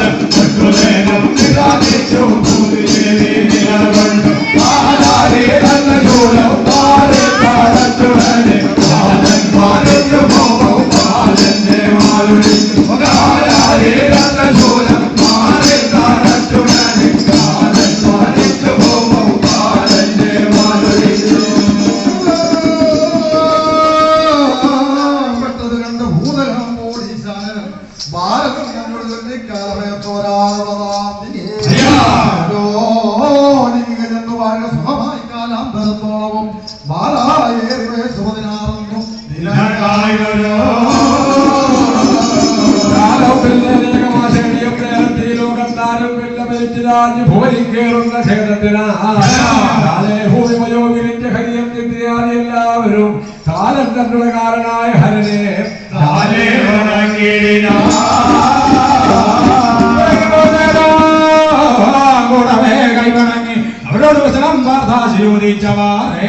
Ecco bene, mi date il tuo cuore ബാലായേറി വയസ്സ് പതിനാറെന്നും എല്ലാവരും കാലം തങ്ങളുടെ കാരനായ ഹരനെ കൂടവേ കൈവണങ്ങി അവരോട് വചനം വാർത്താശിരോദിച്ചവാറേ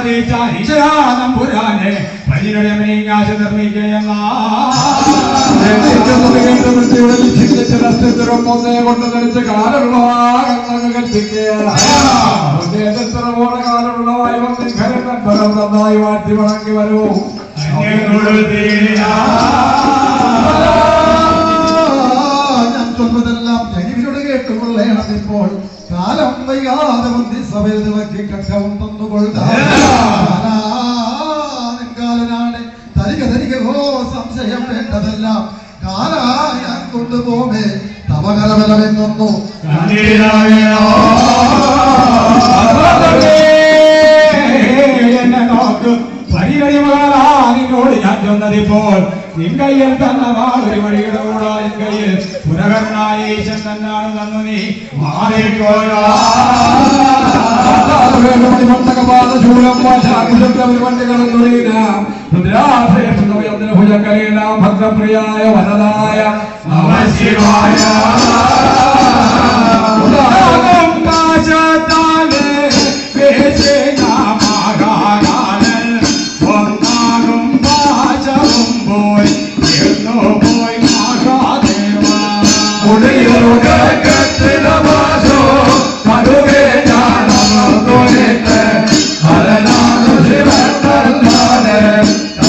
അറിയിച്ച ഈശ്വരാ നമ്പുരാനെ പതിനുടെ മീങ്ങാശ നിർമ്മിക്കുകയെന്ന കൊണ്ട് ധരിച്ച കാലമുള്ളവാകങ്ങൾ കൽപ്പിക്കുക കാലമുള്ളവായി വന്ന് ഖരം നമ്പരം നന്നായി മാറ്റി വണങ്ങി വരൂ ഇപ്പോൾ കാലം വൈകാതെ വന്നി സഭയിൽ നിലക്കി കക്കവും തന്നുകൊള്ളുകാലനാണ് തരിക തരിക ഓ സംശയം വേണ്ടതെല്ലാം കാലാ ഞാൻ കൊണ്ടുപോമേ തവകരബലമെന്നൊന്നു ചൊന്നതിപ്പോൾ നിൻ കയ്യിൽ തന്ന മാതിരി വഴിയുടെ കൂടാ എൻ കയ്യിൽ. പുനകരനായ ഈശൻ തന്നാണ് തന്നു നീ. മാറിക്കോയാ ഭദ്രപ്രിയായ വരദായ കാശത്താലേ Gracias.